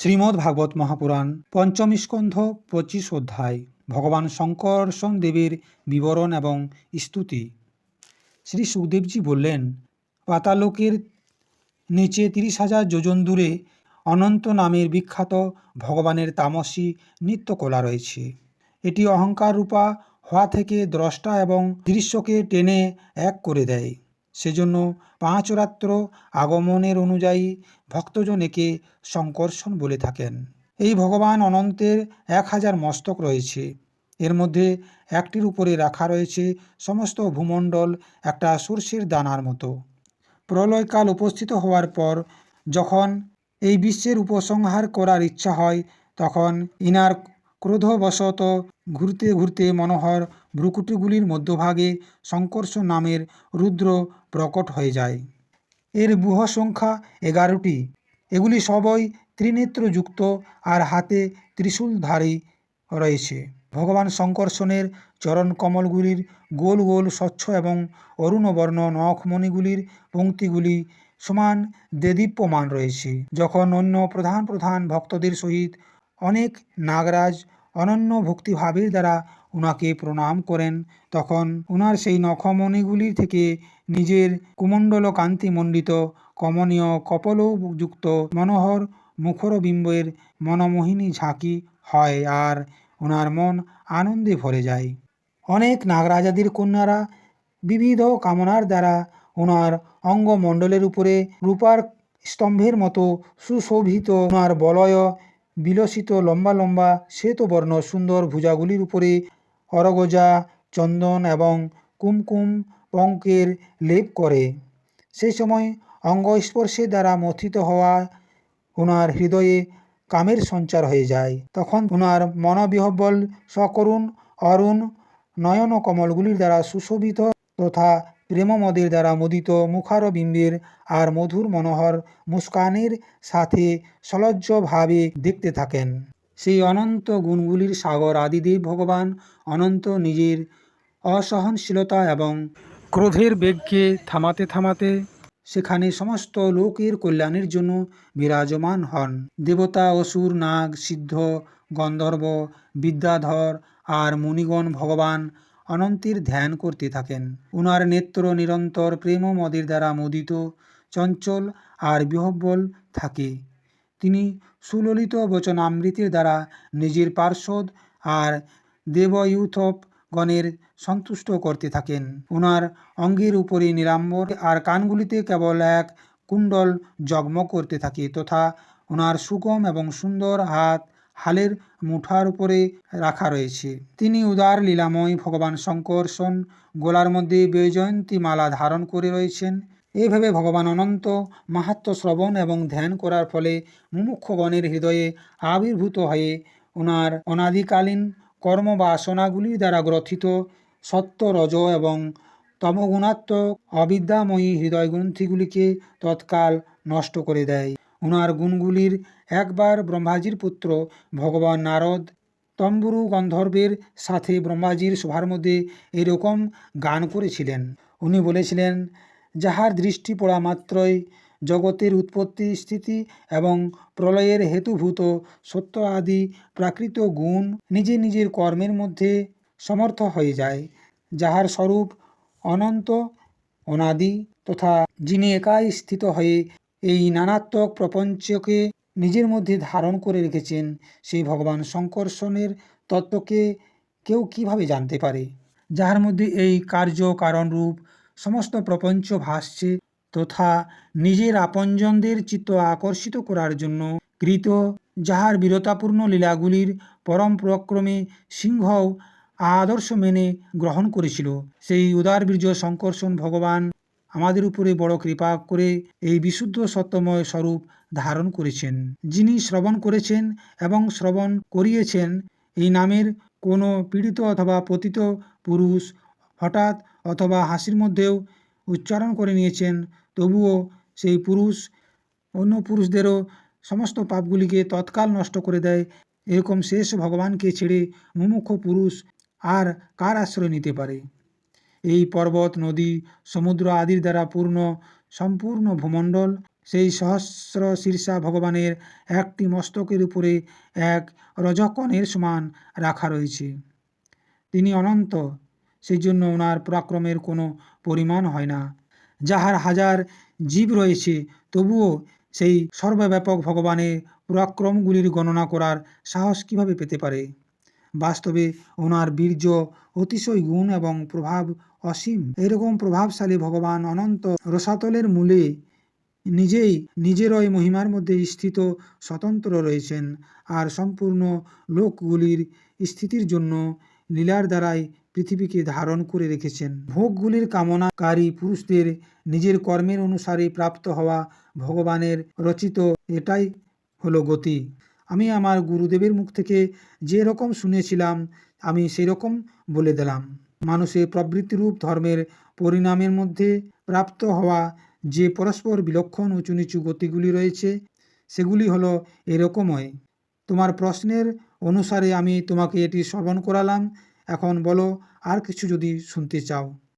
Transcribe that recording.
শ্রীমদ্ ভাগবত মহাপুরাণ, পঞ্চম স্কন্ধ, পঁচিশ অধ্যায়। ভগবান শঙ্করষণ দেবীর বিবরণ এবং স্তুতি। শ্রী সুখদেবজি বললেন, পাতালোকের নিচে তিরিশ হাজার যোজন দূরে অনন্ত নামের বিখ্যাত ভগবানের তামসী নিত্যকলা রয়েছে। এটি অহংকার রূপা হওয়া থেকে দ্রষ্টা এবং দৃশ্যকে টেনে এক করে দেয়। সেজন্য পাঁচ রাত্র আগমনের অনুযায়ী ভক্তজন একে শঙ্কর্ষণ বলে থাকেন। এই ভগবান অনন্তের এক হাজার মস্তক রয়েছে। এর মধ্যে একটির উপরে রাখা রয়েছে সমস্ত ভূমণ্ডল একটা সর্ষের দানার মতো। প্রলয়কাল উপস্থিত হওয়ার পর যখন এই বিশ্বের উপসংহার করার ইচ্ছা হয়, তখন ইনার ক্রোধবশত ঘুরতে ঘুরতে মনোহর ভ্রুকুটিগুলির মধ্যভাগে শঙ্কর্ষ নামের রুদ্র প্রকট হয়ে যায়। এর বুহ সংখ্যা এগারোটি। এগুলি সবই ত্রিনেত্রযুক্ত আর হাতে ত্রিশূলধারী রয়েছে। ভগবান শঙ্কর্ষণের চরণ কমলগুলির গোল গোল স্বচ্ছ এবং অরুণবর্ণ নখমণিগুলির পঙ্ক্তিগুলি সমান দেদীপ্যমান রয়েছে। যখন অন্য প্রধান প্রধান ভক্তদের সহিত অনেক নাগরাজ, অনন্য ভক্তিভাবের দ্বারা উনাকে প্রণাম করেন। তখন উনার সেই নখমণিগুলি থেকে নিজের কুমণ্ডল কান্তিমণ্ডিত কমনীয় কপলযুক্ত মনোহর মুখরবিম্বের মনমোহিনী ঝাঁকি হয় আর ওনার মন আনন্দে ভরে যায়। অনেক নাগরাজাদের কন্যারা বিবিধ কামনার দ্বারা ওনার অঙ্গমণ্ডলের উপরে রূপার স্তম্ভের মতো সুশোভিত ওনার বলয়, বিলসিত লম্বা লম্বা শ্বেতবর্ণ সুন্দর ভুজাগুলির উপরে অরগজা চন্দন এবং কুমকুম পঙ্কের লেপ করে। সেই সময় অঙ্গস্পর্শের দ্বারা মথিত হওয়া ওনার হৃদয়ে কামের সঞ্চার হয়ে যায়। তখন ওনার মনোবিহব্বল সকরুণ, অরুণ নয়ন কমলগুলির দ্বারা সুশোভিত তথা প্রেমমদের দ্বারা মুদিত মুখারবিম্বের আর মধুর মনোহর মুস্কানের সাথে সলজ্জভাবে দেখতে থাকেন। সেই অনন্ত গুণগুলির সাগর আদিদেব ভগবান অনন্ত নিজের অসহনশীলতা এবং ক্রোধের বেগকে থামাতে থামাতে সেখানে সমস্ত লোকের কল্যাণের জন্য বিরাজমান হন। দেবতা, অসুর, নাগ, সিদ্ধ, গন্ধর্ব, বিদ্যাধর আর মুনিগণ ভগবান অনন্তের ধ্যান করতে থাকেন। উনার নেত্র নিরন্তর প্রেম মদের দ্বারা মোদিত, চঞ্চল আর বিহব্বল থাকে। তিনি সুললিত বচনামৃতের দ্বারা নিজের পার্শ্বদ আর দেবয়ুথপ গণের সন্তুষ্ট করতে থাকেন। ওনার অঙ্গের উপরে নিরাম্বর আর কানগুলিতে কেবল এক কুণ্ডল জগমগ করতে থাকে তথা ওনার সুগম এবং সুন্দর হাত হালের মুঠার উপরে রাখা রয়েছে। তিনি উদার লীলাময় ভগবান শঙ্কর্ষণ গোলার মধ্যে বৈজয়ন্তী মালা ধারণ করে রয়েছেন। এইভাবে ভগবান অনন্ত মাহাত্ম শ্রবণ এবং ধ্যান করার ফলে মুমুক্ষগণের হৃদয়ে আবির্ভূত হয়ে ওনার অনাদিকালীন কর্ম বা বাসনাগুলির দ্বারা গ্রথিত সত্য রজ এবং তমগুণাত্মক অবিদ্যাময়ী হৃদয় গ্রন্থিগুলিকে তৎকাল নষ্ট করে দেয়। ওনার গুণগুলির একবার ব্রহ্মাজির পুত্র ভগবান নারদ তম্বুরু গন্ধর্বের সাথে ব্রহ্মাজির সভার মধ্যে এরকম গান করেছিলেন। উনি বলেছিলেন যাহার দৃষ্টি পড়া মাত্রই জগতের উৎপত্তি, স্থিতি এবং প্রলয়ের হেতুভূত সত্য আদি প্রাকৃত গুণ নিজে নিজের কর্মের মধ্যে সমর্থ হয়ে যায়, যাহার স্বরূপ অনন্ত, অনাদি তথা যিনি একাই স্থিত হয়ে এই নানাত্মক প্রপঞ্চকে নিজের মধ্যে ধারণ করে রেখেছেন সেই ভগবান শঙ্কর্ষণের তত্ত্বকে কেউ কীভাবে জানতে পারে? যাহার মধ্যে এই কার্য কারণ রূপ সমস্ত প্রপঞ্চ ভাসছে তথা নিজের আপনজনদের চিত্ত আকর্ষিত করার জন্য কৃত যাহার বীরতাপূর্ণ লীলাগুলির পরম প্রক্রমে সিংহও আদর্শ মেনে গ্রহণ করেছিল। সেই উদার বীর্য শঙ্কর্ষণ ভগবান আমাদের উপরে বড় কৃপা করে এই বিশুদ্ধ সত্যময় স্বরূপ ধারণ করেছেন। যিনি শ্রবণ করেছেন এবং শ্রবণ করিয়েছেন, এই নামের কোনো পীড়িত অথবা পতিত পুরুষ হঠাৎ অথবা হাসির মধ্যেও উচ্চারণ করে নিয়েছেন। তবুও সেই পুরুষ অন্য পুরুষদেরও সমস্ত পাপগুলিকে তৎকাল নষ্ট করে দেয়। এরকম শেষ ভগবানকে ছেড়ে মুমুক্ষ পুরুষ আর কার আশ্রয় নিতে পারে? এই পর্বত, নদী, সমুদ্র আদির দ্বারা পূর্ণ, সম্পূর্ণ ভূমণ্ডল, সেই সহস্র শীর্ষা ভগবানের একটি মস্তকের উপরে এক রজকণের সমান রাখা রয়েছে। তিনি অনন্ত সেই জন্য ওনার পরাক্রমের কোনো পরিমাণ হয় না। যাহার হাজার জীব রয়েছে, তবুও সেই সর্বব্যাপক ভগবানের পরাক্রমগুলির গণনা করার সাহস কীভাবে পেতে পারে? বাস্তবে ওনার বীর্য অতিশয় গুণ এবং প্রভাব অসীম। এরকম প্রভাবশালী ভগবান অনন্ত রসাতলের মূলে নিজেই নিজেরই মহিমার মধ্যে স্থিত স্বতন্ত্র রয়েছেন। আর সম্পূর্ণ লোকগুলির স্থিতির জন্য লীলার দ্বারাই পৃথিবীকে ধারণ করে রেখেছেন। ভোগগুলির কামনাকারী পুরুষদের নিজের কর্মের অনুসারে প্রাপ্ত হওয়া ভগবানের রচিত এটাই হলো গতি। আমি আমার গুরুদেবের মুখ থেকে যে রকম শুনেছিলাম, আমি সেই রকম বলে দিলাম। মানুষের প্রবৃত্তিরূপ ধর্মের পরিণামের মধ্যে প্রাপ্ত হওয়া যে পরস্পর বিলক্ষণ উঁচু নিচু গতিগুলি রয়েছে, সেগুলি হলো এরকমই। তোমার প্রশ্নের অনুসারে আমি তোমাকে এটি শ্রবণ করালাম। এখন বলো, আর কিছু যদি শুনতে চাও।